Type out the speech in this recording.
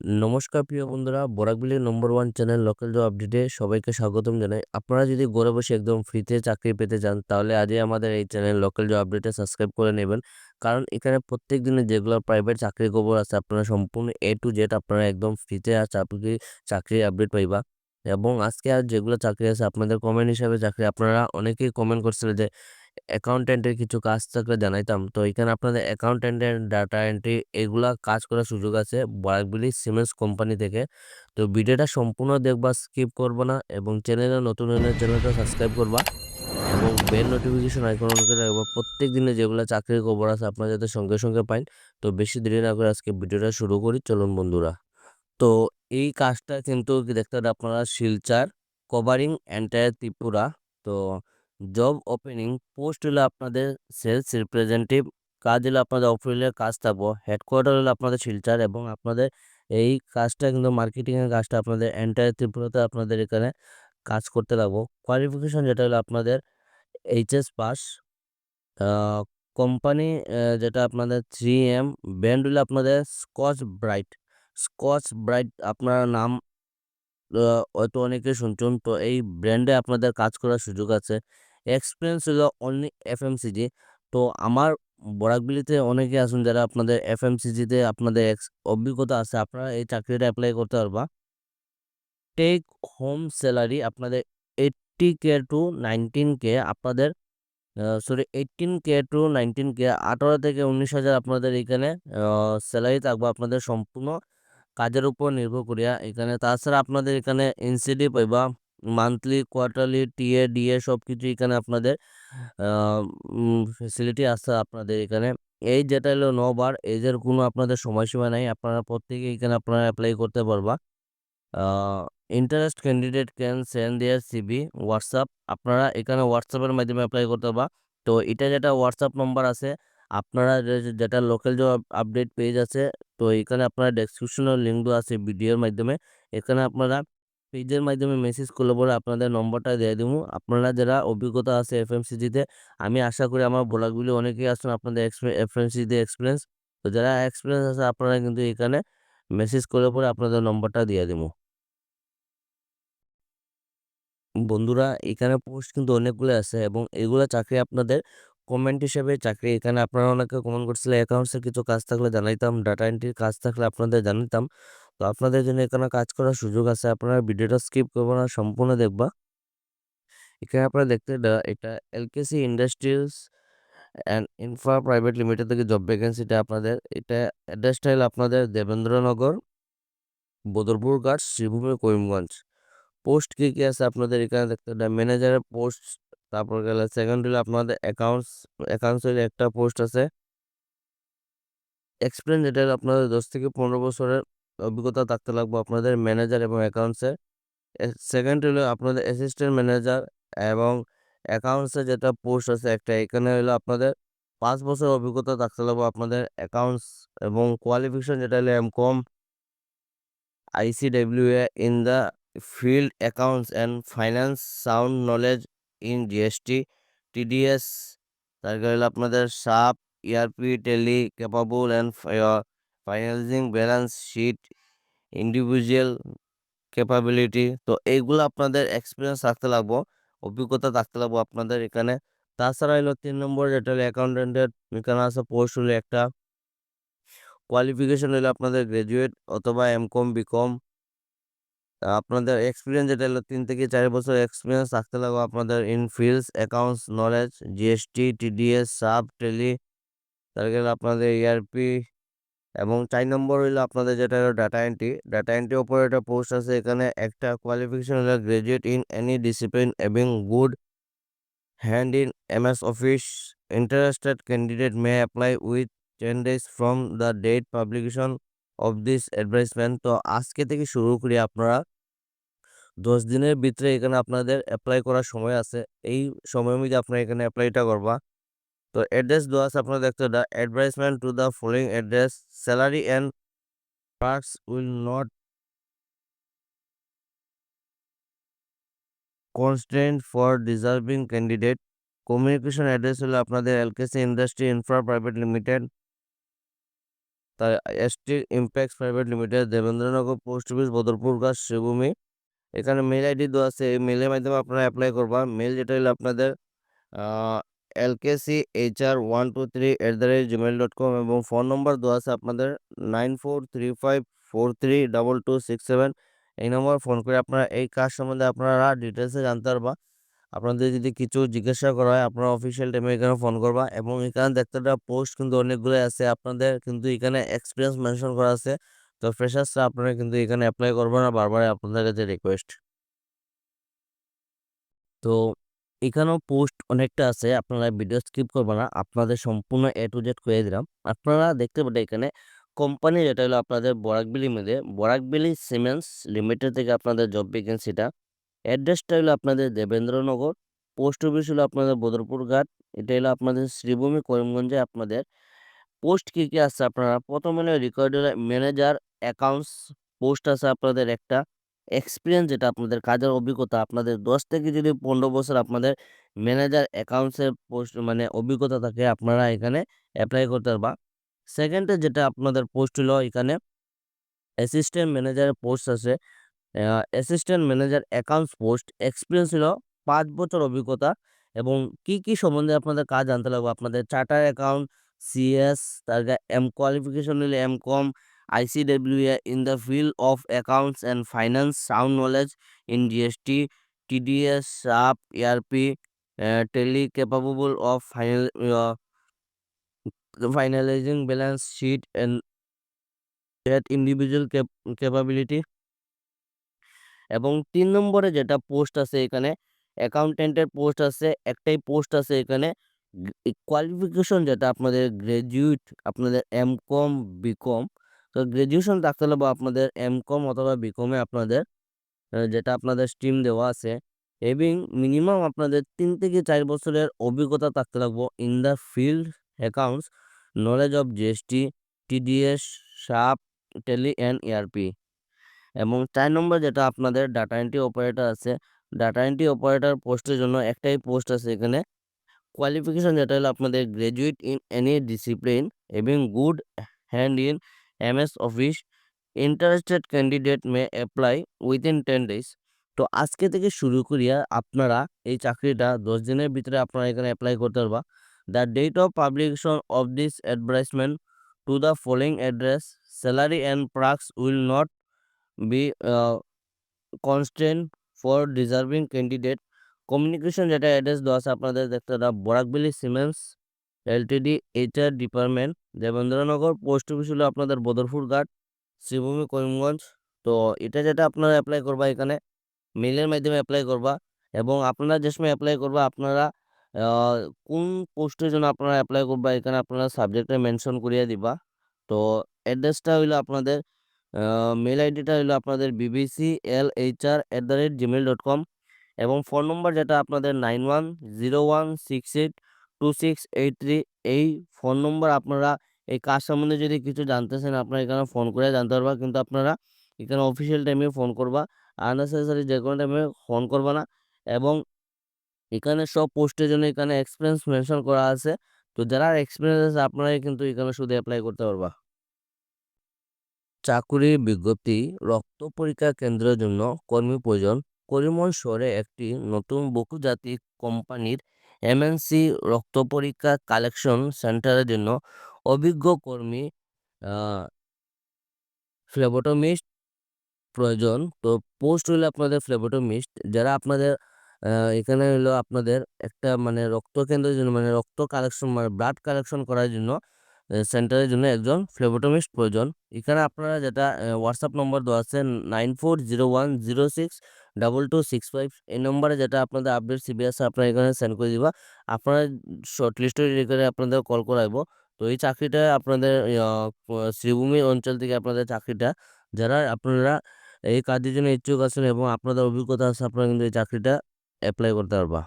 নমস্কার প্রিয় বন্ধুরা। বরাকবিলির number one channel local job আপডেটে সবাইকে স্বাগতম জানাই। আপনারা যদি ঘরে বসে একদম ফ্রিতে চাকরি পেতে চান, তাহলে আজই আমাদের এই চ্যানেল লোকাল জব আপডেটে সাবস্ক্রাইব করে নেবেন। কারণ এখানে প্রত্যেক দিনে যেগুলো প্রাইভেট চাকরির খবর আছে, আপনারা সম্পূর্ণ এ টু জেড আপনারা একদম ফ্রিতে আর চাকরি চাকরির আপডেট পাইবা। এবং আজকে আর যেগুলো চাকরি আছে, আপনাদের কমেন্ট হিসাবে চাকরি, আপনারা অনেকেই কমেন্ট করছিলেন যে অ্যাকাউন্টেন্টের কিছু কাজ থাকলে জানাইতাম। তো এখানে আপনাদের অ্যাকাউন্টেন্টের ডাটা এন্ট্রি এগুলা কাজ করার সুযোগ আছে বরাকবিলি সিমেন্টস কোম্পানি থেকে। তো ভিডিওটা সম্পূর্ণ দেখবা স্কিপ করব না এবং চ্যানেলে নতুন হলে চ্যানেলটা সাবস্ক্রাইব করবা এবং বেল নোটিফিকেশন আইকন অন করে রাখবা। প্রত্যেক দিনে যেগুলো চাকরির খবর আছে আপনারা যাতে সঙ্গে সঙ্গে পাইন। তো বেশি দেরি না করে আজকে ভিডিওটা শুরু করি, চলুন বন্ধুরা। তো এই কাজটা কিন্তু দেখতে আপনারা শিলচার কভারিং এন্টায়ার ত্রিপুরা। তো জব ওপেনিং পোস্ট হলো আপনাদের সেলস রিপ্রেজেন্টেটিভ কাজ হলো আপনাদের অফিসের কাজ থাকব হেডকোয়ার্টার হলো আপনাদের শিলচার এবং আপনাদের এই কাজটা কিন্তু মার্কেটিংয়ের কাজটা আপনাদের এন্টায়ার ত্রিপুরাতে আপনাদের এখানে কাজ করতে লাগবো। কোয়ালিফিকেশন যেটা হলো আপনাদের এইচএস পাস কোম্পানি যেটা আপনাদের থ্রি এম ব্র্যান্ড হলো আপনাদের স্কচ ব্রাইট স্কচ ব্রাইট আপনার নাম হয়তো অনেকে শুনছেন, তো এই ব্র্যান্ডে আপনাদের কাজ করার সুযোগ আছে। এক্সপিরিয়েন্স হলো অনলি এফএমসিজি তো আমার বরাকবিলিতে অনেকে আছেন যারা আপনাদের এফ এফএমসিজিতে আপনাদের ex- অভিজ্ঞতা আছে, আপনারা এই চাকরিটা অ্যাপ্লাই করতে পারবা। টেক হোম স্যালারি আপনাদের eighty K to nineteen K আপনাদের sorry eighteen K to nineteen K আঠারো থেকে উনিশ হাজার আপনাদের এখানে স্যালারি থাকবে আপনাদের সম্পূর্ণ কাজের উপর নির্ভর করিয়া এখানে। তাছাড়া আপনাদের এখানে এনসিডি পাইবা। মান্থলি কোয়ার্টারলি টিএ ডিএ সব কিছু এখানে আপনাদের ফেসিলিটি আছে আপনাদের এখানে। এই যেটা হলো নবার এজের কোনো আপনাদের সময়সীমা নাই। আপনারা প্রত্যেকে এখানে আপনারা অ্যাপ্লাই করতে পারবা। Interest candidate can send their CV WhatsApp আপনারা এখানে হোয়াটসঅ্যাপের মাধ্যমে অ্যাপ্লাই করতে পারবা। তো এটা যেটা হোয়াটসঅ্যাপ নম্বর আছে, আপনারা যেটা লোকাল জব আপডেট পেজ আছে, তো এখানে আপনারা ডেসক্রিপশনের লিঙ্ক দেওয়া আছে ভিডিওর মাধ্যমে। এখানে আপনারা পেজের মাধ্যমে মেসেজ করলে পরে আপনাদের নম্বরটা দিয়ে দিব। আপনারা যারা অভিজ্ঞতা আছে এফএমসিজিতে আমি আশা করি আমার ব্লগগুলি অনেকেই আছেন আপনাদের এফএমসিজিতে এক্সপিরিয়েন্স তো যারা এক্সপিরিয়েন্স আছে, আপনারা কিন্তু এখানে মেসেজ করলে পরে আপনাদের নম্বরটা দিয়ে দেবো। বন্ধুরা, এখানে পোস্ট কিন্তু অনেকগুলো আছে এবং এগুলো চাকরি আপনাদের কমেন্ট হিসেবে চাকরি। এখানে আপনারা অনেকে কমেন্ট করছিলেন অ্যাকাউন্টসের কিছু কাজ থাকলে জানাইতাম ডাটা এন্ট্রির কাজ থাকলে আপনাদের জানাইতাম। তো আপনাদের জন্য এখানে কাজ করার সুযোগ আছে। আপনারা ভিডিওটা স্কিপ করব না, সম্পূর্ণ দেখবা। এখানে আপনারা দেখতে এটা LKC industries and infra private limited থেকে জব ভ্যাকেন্সিটা আপনাদের। এটা অ্যাড্রেসটা হলো আপনাদের দেবেন্দ্রনগর, বদরপুর ঘাট শ্রীভূমি করিমগঞ্জ। পোস্ট কি কি আছে আপনাদের এখানে দেখতে ম্যানেজারের পোস্ট তারপর গেলে সেকেন্ড হলো আপনাদের অ্যাকাউন্টস অ্যাকাউন্টসের একটা পোস্ট আছে। এক্সপিরিয়েন্স হলো আপনাদের দশ থেকে পনেরো বছরের অভিজ্ঞতা থাকতে লাগবে আপনাদের ম্যানেজার এবং অ্যাকাউন্টসের সেকেন্ড হলো আপনাদের অ্যাসিস্ট্যান্ট ম্যানেজার এবং অ্যাকাউন্টসের যেটা পোস্ট আছে একটা, এখানে হলো আপনাদের পাঁচ বছর অভিজ্ঞতা থাকতে লাগবে আপনাদের অ্যাকাউন্টস এবং কোয়ালিফিকেশন যেটা হলো M com ICWA in the field accounts and finance, sound knowledge in GST TDS তারপরে হলো আপনাদের SAP ERP Tally capable and financing balance sheet individual capability তো এইগুলো আপনাদের এক্সপিরিয়েন্স থাকতে লাগবো, অভিজ্ঞতা থাকতে লাগবো আপনাদের এখানে। তাছাড়া হলো তিন নম্বর যেটা হলো অ্যাকাউন্টেন্টের এখানে আছে পোস্ট হলো একটা কোয়ালিফিকেশন হলো আপনাদের গ্রাজুয়েট অথবা এম কম বিকম আপনাদের এক্সপিরিয়েন্স যেটা হলো তিন থেকে চার বছর এক্সপিরিয়েন্স থাকতে লাগবে আপনাদের in fields accounts knowledge GST TDS SAP Tally তারপরে আপনাদের ইআরপি এবং চার নম্বর হইল আপনাদের যেটা হলো data entry data entry operator post আছে, এখানে একটা কোয়ালিফিকেশন হলো গ্রাজুয়েট ইন এনি ডিসিপ্লিন এবং good hand in M S office interested candidate may apply with ten days from the date publication of this advertisement তো আজকে থেকে শুরু করি আপনারা। দশ দিনের ভিতরে এখানে আপনাদের অ্যাপ্লাই করার সময় আছে। এই সময়ের মধ্যে আপনারা এখানে অ্যাপ্লাইটা করবা। তো অ্যাড্রেস দেওয়া আছে আপনারা দেখতে the advertisement to the following address. Salary and perks will not constant for deserving candidate. Communication address হলো আপনাদের LKC industry infra private limited, তার ST impact private limited, Devendranagar post office, Badarpur গাছ শ্রীভূমি এখানে mail ID দেওয়া আছে, এই মেলের মাধ্যমে আপনারা অ্যাপ্লাই করবা। মেল যেটা হলো আপনাদের LKC H R one two three at the rate Gmail dot com এবং ফোন নম্বর দেওয়া আছে আপনাদের nine four three five four three double two six seven. এই নম্বর ফোন করে আপনারা এই কাজ সম্বন্ধে আপনারা ডিটেলসে জানতে পারবা। আপনাদের যদি কিছু জিজ্ঞাসা করা হয়, আপনারা অফিসিয়াল টাইমে এখানে ফোন করবা এবং এখানে দেখতে পোস্ট কিন্তু অনেকগুলো আছে। আপনাদের কিন্তু এখানে এক্সপিরিয়েন্স মেনশন করা আছে। তো ফ্রেশার্সরা আপনারা কিন্তু এখানে অ্যাপ্লাই করবেন না বারবার আপনাদের কাছে রিকোয়েস্ট তো এখানেও পোস্ট অনেকটা আছে, আপনারা ভিডিও স্কিপ করবেন না, আপনাদের সম্পূর্ণ এ টু জেড করে দিলাম। আপনারা দেখতে পাবেন এখানে কোম্পানি যেটা হলো আপনাদের বরাকবিলি মেদে বরাকবিলি সিমেন্টস লিমিটেড থেকে আপনাদের জব ভ্যাকেন্সিটা অ্যাড্রেসটা হলো আপনাদের দেবেন্দ্রনগর পোস্ট অফিস হলো আপনাদের বদরপুর ঘাট, এটা হলো আপনাদের শ্রীভূমি, করিমগঞ্জে আপনাদের। পোস্ট কী কী আছে আপনারা? প্রথম হলো রেকর্ডের ম্যানেজার অ্যাকাউন্টস পোস্ট আছে আপনাদের একটা। এক্সপিরিয়েন্স যেটা আপনাদের কাজের অভিজ্ঞতা, আপনাদের দশ থেকে যদি পনেরো বছর আপনাদের ম্যানেজার অ্যাকাউন্টসের পোস্ট মানে অভিজ্ঞতা থাকে, আপনারা এখানে অ্যাপ্লাই করতে পারবা। সেকেন্ডে যেটা আপনাদের পোস্ট হলো, এখানে অ্যাসিস্ট্যান্ট ম্যানেজারের পোস্ট আছে। Assistant manager accounts post experience হলো পাঁচ বছর অভিজ্ঞতা এবং কি কি সম্বন্ধে আপনাদের কাজ জানতে লাগবে? আপনাদের চার্টার অ্যাকাউন্ট সিএস তার এম কোয়ালিফিকেশন হলে M com ICWA in the field of accounts and finance, sound knowledge in GST, TDS, SAP, ERP, uh, tele capable of final uh, finalizing balance sheet and that individual cap capability এবং তিন নম্বরে যেটা post আছে এখানে অ্যাকাউন্টেন্টের post আছে একটাই post আছে এখানে কোয়ালিফিকেশন যেটা আপনাদের গ্র্যাজুয়েট আপনাদের এম কম বিকম তো গ্র্যাজুয়েশন থাকতে হলে বা আপনাদের এম কম অথবা বিকমে আপনাদের যেটা আপনাদের স্ট্রিম দেওয়া আছে, এবং মিনিমাম আপনাদের তিন থেকে চার বছরের অভিজ্ঞতা থাকতে লাগবো in the field accounts knowledge of GST TDS SAP Tally and ERP এবং চার নম্বর যেটা আপনাদের ডাটা এন্ট্রি অপারেটর আছে ডাটা এন্ট্রি অপারেটর পোস্টের জন্য একটাই পোস্ট আছে এখানে। কোয়ালিফিকেশন যেটা হলো আপনাদের গ্র্যাজুয়েট ইন এনি ডিসিপ্লিন এবং good hand in MS office interested candidate may apply within ten days তো আজকে থেকে শুরু করিয়া আপনারা এই চাকরিটা দশ দিনের ভিতরে আপনারা এখানে অ্যাপ্লাই করতে পারবা। The date of publication of this advertisement to the following address salary and perks will not be constant for deserving candidate communication যেটা অ্যাড্রেস দেওয়া আছে আপনাদের দেখতে Barak Valley cements LTD, HR department, Devendranagar, post office হলো আপনাদের বদরপুর ঘাট শ্রীভূমি করিমগঞ্জ। তো এটা যেটা আপনারা অ্যাপ্লাই করবা এখানে মেলের মাধ্যমে অ্যাপ্লাই করবা এবং আপনারা যে সময় অ্যাপ্লাই করবা, আপনারা কোন পোস্টের জন্য আপনারা অ্যাপ্লাই করবা, এখানে আপনারা সাবজেক্টে মেনশন করিয়া দিবা। তো অ্যাড্রেসটা হইল আপনাদের মেল আইডিটা হইল আপনাদের BBC L H R at the rate Gmail dot com এবং ফোন নম্বর যেটা আপনাদের nine one zero one six eight two six eight three এই ফোন নম্বর আপনারা এই কাজ সম্বন্ধে যদি কিছু জানতে চান, আপনারা এখানে ফোন করে জানতে পারবা। কিন্তু আপনারা এখানে অফিসিয়াল টাইমে ফোন করবা। আননেসেসারি যে কোনো টাইমে ফোন করবা না। এবং এখানে সব পোস্টের জন্য এখানে এক্সপিরিয়েন্স মেনশন করা আছে। তো যারা এক্সপিরিয়েন্স আছে, আপনারাই কিন্তু এখানে শুধু অ্যাপ্লাই করতে পারবা। চাকুরির বিজ্ঞপ্তি, রক্ত পরীক্ষা কেন্দ্রের জন্য কর্মী প্রয়োজন। করিমগঞ্জ শহরে একটি নতুন বহুজাতিক কোম্পানির এমএনসি রক্ত পরীক্ষা কালেকশন সেন্টারের জন্য অভিজ্ঞ কর্মী ফ্লেবোটোমিস্ট প্রয়োজন। তো পোস্ট হইল আপনাদের ফ্লেবোটোমিস্ট যারা আপনাদের এখানে হইল আপনাদের একটা মানে রক্ত কেন্দ্রের জন্য মানে রক্ত কালেকশন মানে ব্লাড কালেকশন করার জন্য সেন্টারের জন্য একজন ফ্লেবোটোমিস্ট প্রয়োজন। এখানে আপনারা যেটা হোয়াটসঅ্যাপ নম্বর দেওয়া আছে nine four zero one zero six double two six five এই নম্বরে যেটা আপনাদের আপডেট সিবি আছে আপনারা এখানে সেন্ড করে দিবা। আপনারা শর্ট লিস্টে করে আপনাদের কল করাইবো। তো এই চাকরিটা আপনাদের শ্রীভূমি অঞ্চল থেকে আপনাদের চাকরিটা। যারা আপনারা এই কাজের জন্য ইচ্ছুক আছেন এবং আপনাদের অভিজ্ঞতা আছে, আপনারা কিন্তু এই চাকরিটা অ্যাপ্লাই করতে পারবা।